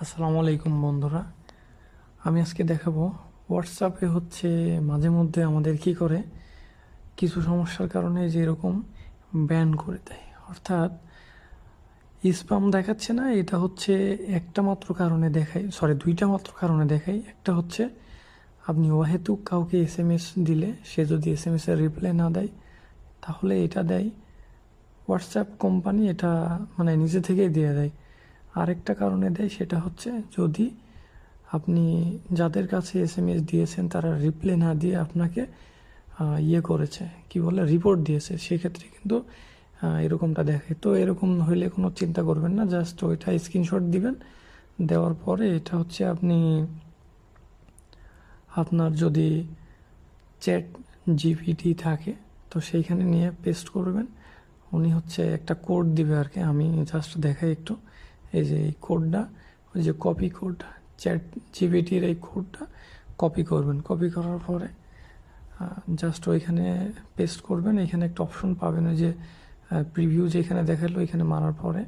আসসালামু আলাইকুম বন্ধুরা। আমি আজকে দেখাবো হোয়াটসঅ্যাপে হচ্ছে মাঝে মধ্যে আমাদের কি করে? কিছু সমস্যার কারণে যে এরকম ব্যান করে দেয়। অর্থাৎ স্পাম দেখাচ্ছে না, এটা হচ্ছে একটা মাত্র কারণে দেখায় সরি দুইটা মাত্র কারণে দেখায়। একটা হচ্ছে আপনি অহেতুক কাউকে এস এম এস দিলে, সে যদি এস এম এসের রিপ্লাই না দেয়, তাহলে এটা দেয়। হোয়াটসঅ্যাপ কোম্পানি এটা মানে নিজে থেকেই দিয়ে দেয়। আরেকটা কারণে দেয় সেটা হচ্ছে যদি আপনি যাদের কাছে এস এম এস দিয়েছেন, তারা রিপ্লে না দিয়ে আপনাকে ইয়ে করেছে। কি বলে? রিপোর্ট দিয়েছে। সেক্ষেত্রে কিন্তু এরকমটা দেখে তো এরকম হইলে কোনো চিন্তা করবেন না। জাস্ট ওইটা স্ক্রিনশট দিবেন। দেওয়ার পরে এটা হচ্ছে আপনি আপনার যদি চ্যাট জিপিটি থাকে, তো সেইখানে নিয়ে পেস্ট করবেন। উনি হচ্ছে একটা কোড দিবে আর কি আমি জাস্ট দেখাই একটু। এই যে এই কোডটা ওই যে কপি কোডটা চ্যাট জিবিটির এই কোডটা কপি করবেন। কপি করার পরে জাস্ট ওইখানে পেস্ট করবেন। এখানে একটা অপশন পাবেন, ওই যে প্রিভিউ যেখানে দেখাল, ওইখানে মারার পরে।